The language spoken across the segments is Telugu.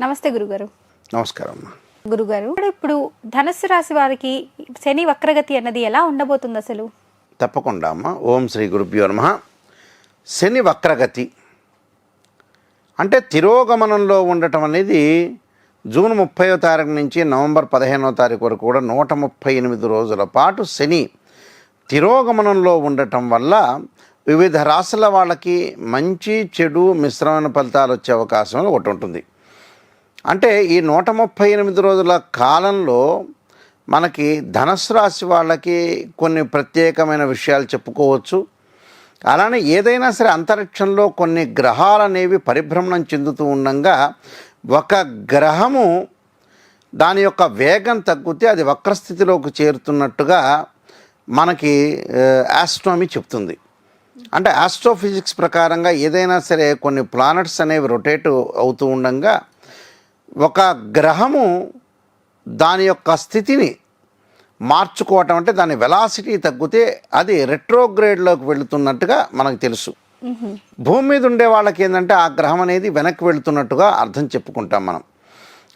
నమస్తే గురుగారు. నమస్కారం అమ్మా. గురుగారు ఇప్పుడు ధనస్సు రాశి వారికి శని వక్రగతి అన్నది ఎలా ఉండబోతుంది అసలు? తప్పకుండా అమ్మ. ఓం శ్రీ గురుభ్యో నమ. శని వక్రగతి అంటే తిరోగమనంలో ఉండటం అనేది జూన్ ముప్పైవ తారీఖు నుంచి నవంబర్ పదిహేనవ తారీఖు వరకు కూడా నూట ముప్పై ఎనిమిది రోజుల పాటు శని తిరోగమనంలో ఉండటం వల్ల వివిధ రాశుల వాళ్ళకి మంచి చెడు మిశ్రమైన ఫలితాలు వచ్చే అవకాశం ఒకటి ఉంటుంది. అంటే ఈ నూట ముప్పై ఎనిమిది రోజుల కాలంలో మనకి ధనస్సు రాశి వాళ్ళకి కొన్ని ప్రత్యేకమైన విషయాలు చెప్పుకోవచ్చు. అలానే ఏదైనా సరే అంతరిక్షంలో కొన్ని గ్రహాలు అనేవి పరిభ్రమణం చెందుతూ ఉండగా ఒక గ్రహము దాని యొక్క వేగం తగ్గితే అది వక్రస్థితిలోకి చేరుతున్నట్టుగా మనకి ఆస్ట్రోమీ చెప్తుంది. అంటే ఆస్ట్రోఫిజిక్స్ ప్రకారంగా ఏదైనా సరే కొన్ని ప్లానెట్స్ అనేవి రొటేట్ అవుతూ ఉండగా ఒక గ్రహము దాని యొక్క స్థితిని మార్చుకోవటం అంటే దాని వెలాసిటీ తగ్గితే అది రెట్రోగ్రేడ్లోకి వెళుతున్నట్టుగా మనకు తెలుసు. భూమి మీద ఉండే వాళ్ళకి ఏంటంటే ఆ గ్రహం అనేది వెనక్కి వెళుతున్నట్టుగా అర్థం చెప్పుకుంటాం మనం.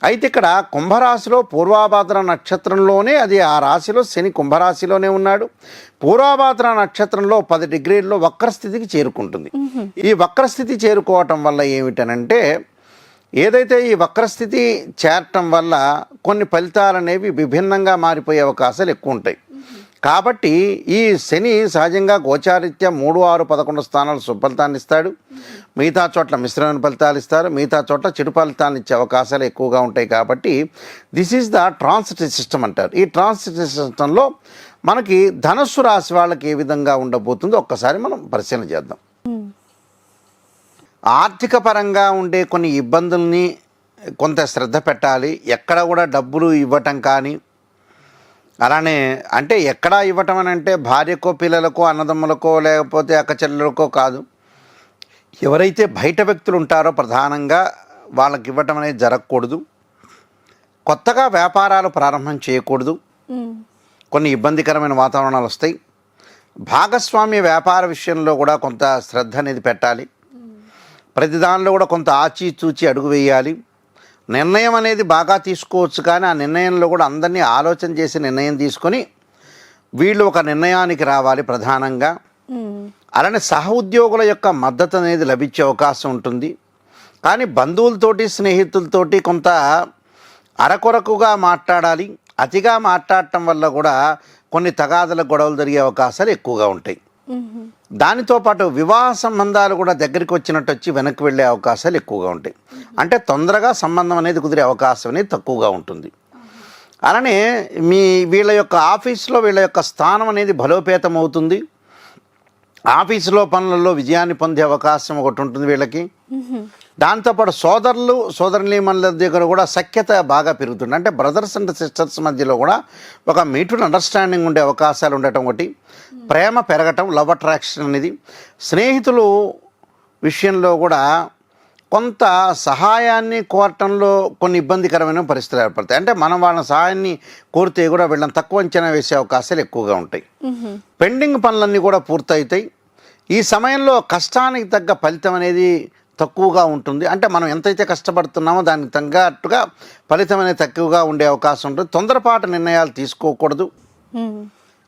అయితే ఇక్కడ కుంభరాశిలో పూర్వాభాద్ర నక్షత్రంలోనే అది ఆ రాశిలో శని కుంభరాశిలోనే ఉన్నాడు. పూర్వాభాద్ర నక్షత్రంలో పది డిగ్రీల్లో వక్రస్థితికి చేరుకుంటుంది. ఈ వక్రస్థితి చేరుకోవటం వల్ల ఏమిటనంటే ఏదైతే ఈ వక్రస్థితి చేరటం వల్ల కొన్ని ఫలితాలు అనేవి విభిన్నంగా మారిపోయే అవకాశాలు ఎక్కువ ఉంటాయి. కాబట్టి ఈ శని సహజంగా గోచారిత్య మూడు ఆరు పదకొండు స్థానాలు సుఫలితాన్ని ఇస్తాడు. మిగతా చోట్ల మిశ్రమైన ఫలితాలు ఇస్తారు. మిగతా చోట్ల చెడు ఫలితాలను ఇచ్చే అవకాశాలు ఎక్కువగా ఉంటాయి కాబట్టి this is the transit system అంటారు. ఈ ట్రాన్సిట్ సిస్టంలో మనకి ధనస్సు రాశి వాళ్ళకి ఏ విధంగా ఉండబోతుందో ఒక్కసారి మనం పరిశీలన చేద్దాం. ఆర్థిక పరంగా ఉండే కొన్ని ఇబ్బందుల్ని కొంత శ్రద్ధ పెట్టాలి. ఎక్కడ కూడా డబ్బులు ఇవ్వటం కానీ అలానే అంటే ఎక్కడ ఇవ్వటం అని అంటే భార్యకో పిల్లలకో అన్నదమ్ములకో లేకపోతే అక్క చెల్లెలకో కాదు. ఎవరైతే బయట వ్యక్తులు ఉంటారో ప్రధానంగా వాళ్ళకి ఇవ్వటం అనేది జరగకూడదు. కొత్తగా వ్యాపారాలు ప్రారంభం చేయకూడదు. కొన్ని ఇబ్బందికరమైన వాతావరణాలు వస్తాయి. భాగస్వామ్య వ్యాపార విషయంలో కూడా కొంత శ్రద్ధ అనేది పెట్టాలి. ప్రతి దానిలో కూడా కొంత ఆచితూచి అడుగు వేయాలి. నిర్ణయం అనేది బాగా తీసుకోవచ్చు కానీ ఆ నిర్ణయంలో కూడా అందరినీ ఆలోచన చేసి నిర్ణయం తీసుకొని వీళ్ళు ఒక నిర్ణయానికి రావాలి ప్రధానంగా. అలానే సహ ఉద్యోగుల యొక్క మద్దతు అనేది లభించే అవకాశం ఉంటుంది. కానీ బంధువులతోటి స్నేహితులతోటి కొంత అరకొరకుగా మాట్లాడాలి. అతిగా మాట్లాడటం వల్ల కూడా కొన్ని తగాదల గొడవలు జరిగే అవకాశాలు ఎక్కువగా ఉంటాయి. దానితో పాటు వివాహ సంబంధాలు కూడా దగ్గరికి వచ్చినట్టు వచ్చి వెనక్కి వెళ్ళే అవకాశాలు ఎక్కువగా ఉంటాయి. అంటే తొందరగా సంబంధం అనేది కుదిరే అవకాశం అనేది తక్కువగా ఉంటుంది. అలానే మీ వీళ్ళ యొక్క ఆఫీస్లో వీళ్ళ యొక్క స్థానం అనేది బలోపేతం అవుతుంది. ఆఫీసులో పనులలో విజయాన్ని పొందే అవకాశం ఒకటి ఉంటుంది వీళ్ళకి. దాంతోపాటు సోదరులు సోదరులీమణుల దగ్గర కూడా సఖ్యత బాగా పెరుగుతుంది. అంటే బ్రదర్స్ అండ్ సిస్టర్స్ మధ్యలో కూడా ఒక మీటుడ్ అండర్స్టాండింగ్ ఉండే అవకాశాలు ఉండటం ఒకటి. ప్రేమ పెరగటం లవ్ అట్రాక్షన్ అనేది. స్నేహితులు విషయంలో కూడా కొంత సహాయాన్ని కోరటంలో కొన్ని ఇబ్బందికరమైన పరిస్థితులు ఏర్పడతాయి. అంటే మనం వాళ్ళ సహాయాన్ని కోరితే కూడా వీళ్ళని తక్కువ అంచనా వేసే అవకాశాలు ఎక్కువగా ఉంటాయి. పెండింగ్ పనులన్నీ కూడా పూర్తవుతాయి ఈ సమయంలో కష్టానికి తగ్గ ఫలితం అనేది తక్కువగా ఉంటుంది. అంటే మనం ఎంతైతే కష్టపడుతున్నామో దానికి తగ్గట్టుగా ఫలితం అనేది తక్కువగా ఉండే అవకాశం ఉంటుంది. తొందరపాటు నిర్ణయాలు తీసుకోకూడదు.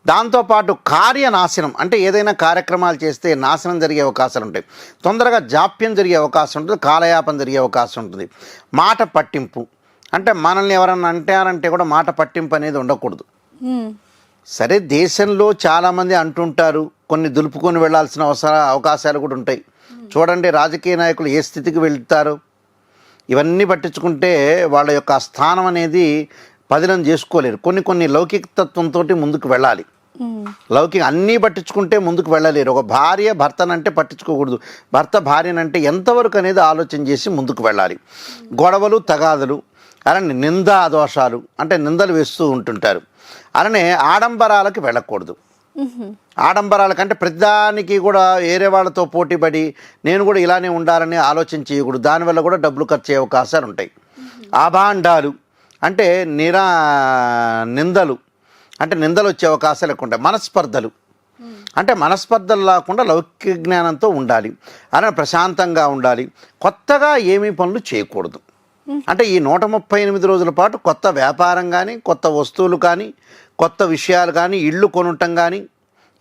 దాంతోపాటు కార్యనాశనం అంటే ఏదైనా కార్యక్రమాలు చేస్తే నాశనం జరిగే అవకాశాలు ఉంటాయి. తొందరగా జాప్యం జరిగే అవకాశం ఉంటుంది కాలయాపన జరిగే అవకాశం ఉంటుంది. మాట పట్టింపు అంటే మనల్ని ఎవరన్నా అంటారంటే కూడా మాట పట్టింపు అనేది ఉండకూడదు. సరే దేశంలో చాలామంది అంటుంటారు కొన్ని దులుపుకొని వెళ్ళాల్సిన అవసర అవకాశాలు కూడా ఉంటాయి. చూడండి రాజకీయ నాయకులు ఏ స్థితికి వెళ్తారు? ఇవన్నీ పట్టించుకుంటే వాళ్ళ యొక్క స్థానం అనేది పదిలం చేసుకోలేరు. కొన్ని కొన్ని లౌకిక తత్వంతో ముందుకు వెళ్ళాలి. లౌకిక అన్నీ పట్టించుకుంటే ముందుకు వెళ్ళలేరు. ఒక భార్య భర్తనంటే పట్టించుకోకూడదు. భర్త భార్యనంటే ఎంతవరకు అనేది ఆలోచన చేసి ముందుకు వెళ్ళాలి. గొడవలు తగాదులు అలానే నిందా దోషాలు అంటే నిందలు వేస్తూ ఉంటుంటారు. అలానే ఆడంబరాలకు వెళ్ళకూడదు. ఆడంబరాల కంటే ప్రతిదానికి కూడా వేరే వాళ్ళతో పోటీపడి నేను కూడా ఇలానే ఉండాలని ఆలోచన చేయకూడదు. దానివల్ల కూడా డబ్బులు ఖర్చు అయ్యే అవకాశాలు ఉంటాయి. ఆభాండాలు అంటే నిరా నిందలు అంటే నిందలు వచ్చే అవకాశాలు ఎక్కువ ఉంటాయి. మనస్పర్ధలు అంటే మనస్పర్ధలు లేకుండా లౌకిక జ్ఞానంతో ఉండాలి. అలా ప్రశాంతంగా ఉండాలి. కొత్తగా ఏమీ పనులు చేయకూడదు. అంటే ఈ నూట ముప్పై ఎనిమిది రోజుల పాటు కొత్త వ్యాపారం కానీ కొత్త వస్తువులు కానీ కొత్త విషయాలు కానీ ఇళ్ళు కొనటం కానీ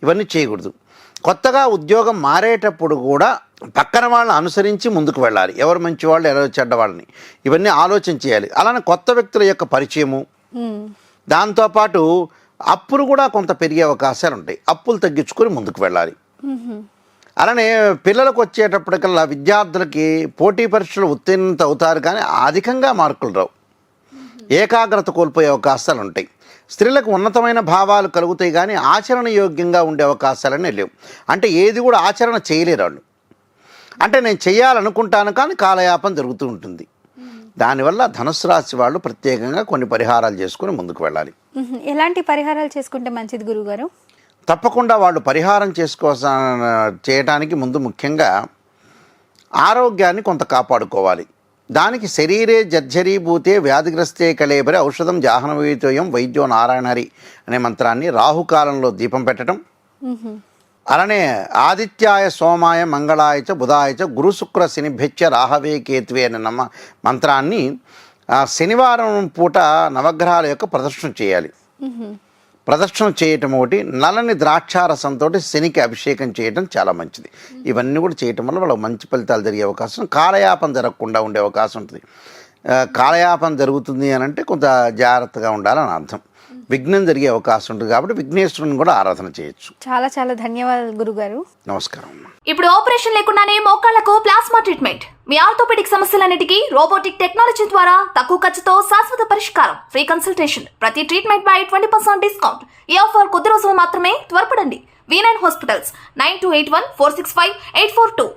ఇవన్నీ చేయకూడదు. కొత్తగా ఉద్యోగం మారేటప్పుడు కూడా పక్కన వాళ్ళని అనుసరించి ముందుకు వెళ్ళాలి. ఎవరు మంచి వాళ్ళు ఎవరు చెడ్డ వాళ్ళని ఇవన్నీ ఆలోచన చేయాలి. అలానే కొత్త వ్యక్తుల యొక్క పరిచయము. దాంతోపాటు అప్పులు కూడా కొంత పెరిగే అవకాశాలు ఉంటాయి అప్పులు తగ్గించుకొని ముందుకు వెళ్ళాలి. అలానే పిల్లలకు వచ్చేటప్పటికల్లా విద్యార్థులకి పోటీ పరీక్షలు ఉత్తీర్ణత అవుతారు కానీ అధికంగా మార్కులు రావు. ఏకాగ్రత కోల్పోయే అవకాశాలు ఉంటాయి స్త్రీలకు ఉన్నతమైన భావాలు కలుగుతాయి కానీ ఆచరణ యోగ్యంగా ఉండే అవకాశాలనే లేవు. అంటే ఏది కూడా ఆచరణ చేయలేరు వాళ్ళు. అంటే నేను చేయాలనుకుంటాను కానీ కాలయాపం జరుగుతూ ఉంటుంది. దానివల్ల ధనుసు రాశి వాళ్ళు ప్రత్యేకంగా కొన్ని పరిహారాలు చేసుకుని ముందుకు వెళ్ళాలి. ఎలాంటి పరిహారాలు చేసుకుంటే మంచిది గురుగారు తప్పకుండా వాళ్ళు పరిహారం చేసుకో చేయటానికి ముందు ముఖ్యంగా ఆరోగ్యాన్ని కొంత కాపాడుకోవాలి. దానికి శరీరే జర్జరీభూతే వ్యాధిగ్రస్తే కలేబరి ఔషధం జాహ్నవీతోయం వైద్యో నారాయణహరి అనే మంత్రాన్ని రాహుకాలంలో దీపం పెట్టడం అలానే ఆదిత్యాయ సోమాయ మంగళాయ చ బుధాయ చ గురు శుక్ర శనిభ్యచ్చ రాహవే కేతువే అనే నమ్మ మంత్రాన్ని శనివారం పూట నవగ్రహాల యొక్క ప్రదర్శన చేయాలి. ప్రదక్షిణ చేయటం ఒకటి నలని ద్రాక్షారసంతో శనికి అభిషేకం చేయటం చాలా మంచిది. ఇవన్నీ కూడా చేయటం వల్ల వాళ్ళకి మంచి ఫలితాలు జరిగే అవకాశం కాలయాపన జరగకుండా ఉండే అవకాశం ఉంటుంది. కాలయాపం కాలయాపన జరుగుతుంది అని అంటే కొంత జాగ్రత్తగా ఉండాలని అర్థం. విఘ్నం జరిగే అవకాశం ఉంటుంది కాబట్టి విఘ్నేశ్వరుని కూడా ఆరాధన చేయొచ్చు. చాలా చాలా ధన్యవాదాలు గురుగారు. నమస్కారం ఇప్పుడు ఆపరేషన్ లేకుండానే మోకాళ్ళకు ప్లాస్మా ట్రీట్మెంట్. మీ ఆర్థోపెడిక్ సమస్యలన్నిటికీ రోబోటిక్ టెక్నాలజీ ద్వారా తక్కువ ఖర్చుతో శాశ్వత పరిష్కారం. ఫ్రీ కన్సల్టేషన్ ప్రతి ట్రీట్మెంట్ పై ట్వంటీ పర్సెంట్ డిస్కౌంట్. ఈ ఆఫర్ కొద్ది రోజులు మాత్రమే త్వరపడండి. V nine hospitals nine two eight one four six five eight four two